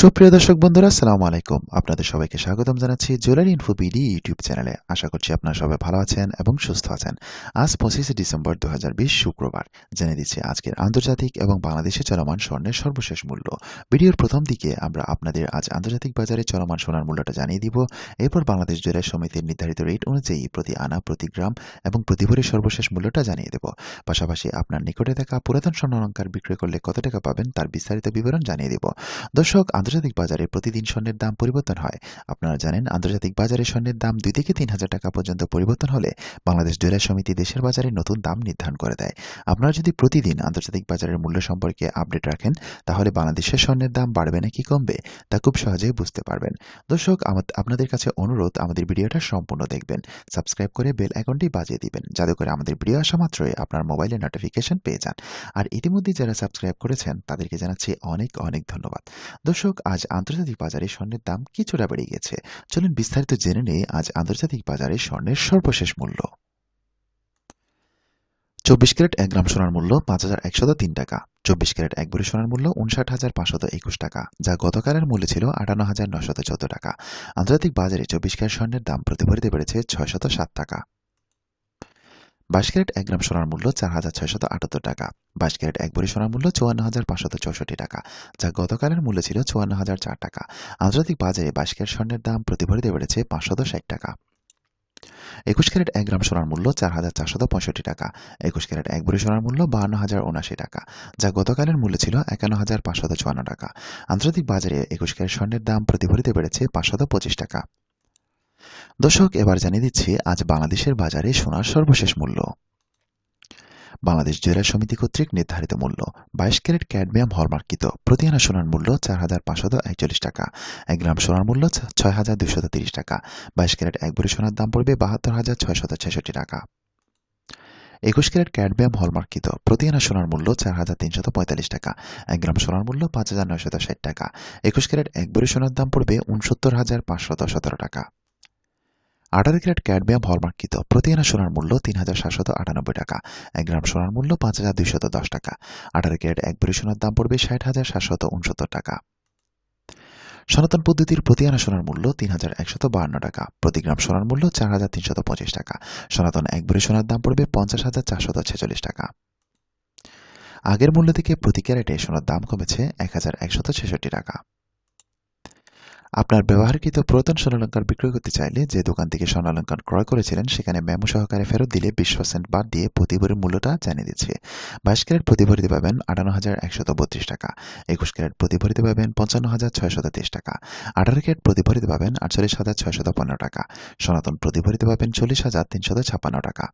সুপ্রিয় দর্শক বন্ধুরা, আসসালামু আলাইকুম। আপনাদের সবাইকে স্বাগতম জানাচ্ছি জুয়েলারি ইনফো বিডি ইউটিউব চ্যানেলে। আশা করছি আপনারা সবাই ভালো আছেন এবং সুস্থ আছেন। আজ পঁচিশে ডিসেম্বর দু শুক্রবার। জেনে দিচ্ছি আজকের আন্তর্জাতিক এবং বাংলাদেশে চলমান স্বর্ণের সর্বশেষ মূল্য। ভিডিওর প্রথম দিকে আমরা আপনাদের আজ আন্তর্জাতিক বাজারে চলমান সোনার মূল্যটা জানিয়ে দিব। এরপর বাংলাদেশ জুয়েলারি সমিতির নির্ধারিত রেট অনুযায়ী প্রতি আনা, প্রতি গ্রাম এবং প্রতি ভরির সর্বশেষ মূল্যটা জানিয়ে দেব। পাশাপাশি আপনার নিকটে থাকা পুরাতন স্বর্ণ অলঙ্কার বিক্রয় করলে কত টাকা পাবেন তার বিস্তারিত বিবরণ জানিয়ে দেব। দর্শক আন্তর্জাতিক বাজারে প্রতিদিন স্বর্ণের দাম পরিবর্তন হয়। আপনারা জানেন, আন্তর্জাতিক বাজারে স্বর্ণের দাম দুই থেকে তিন হাজার টাকা পর্যন্ত পরিবর্তন হলে বাংলাদেশ জুয়েলার সমিতি দেশের বাজারে নতুন দাম নির্ধারণ করে দেয়। আপনারা যদি প্রতিদিন আন্তর্জাতিক বাজারের মূল্য সম্পর্কে আপডেট রাখেন, তাহলে বাংলাদেশের স্বর্ণের দাম বাড়বে নাকি কমবে, তা খুব সহজেই বুঝতে পারবেন। দর্শক আপনাদের কাছে অনুরোধ, আমাদের ভিডিওটা সম্পূর্ণ দেখবেন। সাবস্ক্রাইব করে বেল আইকনটি বাজিয়ে দিবেন, যাতে করে আমাদের ভিডিও আসা মাত্রই আপনার মোবাইলে নোটিফিকেশন পেয়ে যান। আর ইতিমধ্যে যারা সাবস্ক্রাইব করেছেন, তাদেরকে জানাচ্ছি অনেক অনেক ধন্যবাদ। দর্শক আজ আন্তর্জাতিক বাজারে স্বর্ণের দাম কিছুটা বেড়ে গেছে। চলুন বিস্তারিত জেনে নেই আজ আন্তর্জাতিক বাজারে স্বর্ণের সর্বশেষ মূল্য। চব্বিশ ক্যারেট এক গ্রাম সোনার মূল্য পাঁচ হাজার একশত তিন টাকা। চব্বিশ ক্যারেট এক ভরি সোনার মূল্য উনষাট হাজার পাঁচশত একুশ টাকা, যা গতকালের মূল্য ছিল আটান্ন হাজার নশত চোদ্দ টাকা। আন্তর্জাতিক বাজারে চব্বিশ ক্যারেট স্বর্ণের দাম প্রতি বেড়েছে ছয়শত সাত টাকা। বাইশ ক্যারেট এক গ্রাম সোনার মূল্য চার হাজার ছয়শত আটাত্তর টাকা। বাইশ ক্যারেট এক ভরি সোনার মূল্য চুয়ান্ন হাজার পাঁচশত চৌষট্টি টাকা, যা গতকালের মূল্য ছিল চুয়ান্ন হাজার চার টাকা। আন্তর্জাতিক বাজারে বাইশ ক্যারেট স্বর্ণের দাম প্রতি ভরিতে বেড়েছে পাঁচশত ষাট টাকা। একুশ ক্যারেট এক গ্রাম সোনার মূল্য চার হাজার চারশত পঁয়ষট্টি টাকা, একুশ ক্যারেট এক ভরি সোনার মূল্য বাহান্ন হাজার উনাশি টাকা, যা গতকালের মূল্য ছিল একান্ন হাজার পাঁচশত চুয়ান্ন টাকা। আন্তর্জাতিক বাজারে একুশ ক্যারেট স্বর্ণের দাম প্রতি ভরিতে বেড়েছে পাঁচশত পঁচিশ টাকা। দর্শক, এবার জানিয়ে দিচ্ছি, আজ বাংলাদেশের বাজারে সোনার সর্বশেষ মূল্য। বাংলাদেশ জুয়েলার সমিতি কর্তৃক নির্ধারিত মূল্য, বাইশ ক্যারেট ক্যাডমিয়াম হলমার্কিত প্রতি আনা সোনার মূল্য চার হাজার পাঁচশত একচল্লিশ টাকা। এক গ্রাম সোনার মূল্য ছয় হাজার দুশত তিরিশ টাকা। বাইশ ক্যারেট এক ভরি সোনার দাম পড়বে বাহাত্তর হাজার ছয়শত ছেষট্টি টাকা। একুশ ক্যারেট ক্যাডমিয়াম হলমার্কিত প্রতি আনা সোনার মূল্য চার হাজার তিনশত পঁয়তাল্লিশ টাকা। এক গ্রাম সোনার মূল্য পাঁচ হাজার নয়শত ষাট টাকা। একুশ ক্যারেট এক ভরি সোনার দাম পড়বে উনসত্তর হাজার পাঁচশত সতেরো টাকা। আঠারো ক্যারেট ক্যাডমিয়াম হলমার্কিত প্রতি আনা সোনার মূল্য তিন হাজার সাতশত আটানব্বই টাকা। এক গ্রাম সোনার মূল্য পাঁচ হাজার দুইশত দশ টাকা। আঠারো ক্যারেট এক ভরি সোনার দাম পড়বে ষাট হাজার সাতশত উনসত্তর টাকা। সনাতন পদ্ধতির প্রতি আনা সোনার মূল্য তিন হাজার একশত বাহান্ন টাকা। প্রতি গ্রাম সোনার মূল্য চার হাজার তিনশত পঁচিশ টাকা। সনাতন এক ভরি সোনার দাম পড়বে পঞ্চাশ হাজার চারশত ছেচল্লিশ টাকা। আগের মূল্য থেকে প্রতি ক্যারেটে সোনার দাম কমেছে এক হাজার একশত ছেষট্টি টাকা। আপনার ব্যবহারকৃত পুরাতন স্বর্ণালঙ্কার বিক্রয় করতে চাইলে যে দোকান থেকে স্বর্ণালঙ্কার ক্রয় করেছিলেন, সেখানে মেমো সহকারে ফেরত দিলে বিশ পার্সেন্ট বাদ দিয়ে প্রতি ভরির মূল্যটা জানিয়ে দিচ্ছে। বাইশ ক্যারেট প্রতি ভরিতে পাবেন আটান্ন হাজার একশত বত্রিশ টাকা, একুশ ক্যারেট প্রতি ভরিতে পাবেন পঞ্চান্ন হাজার ছয়শত তেইশ টাকা, আঠারো ক্যারেট প্রতি ভরিতে পাবেন আটচল্লিশ হাজার ছয়শত পনেরো টাকা, সনাতন প্রতি ভরিতে পাবেন চল্লিশ হাজার তিনশত ছাপ্পান্ন টাকা।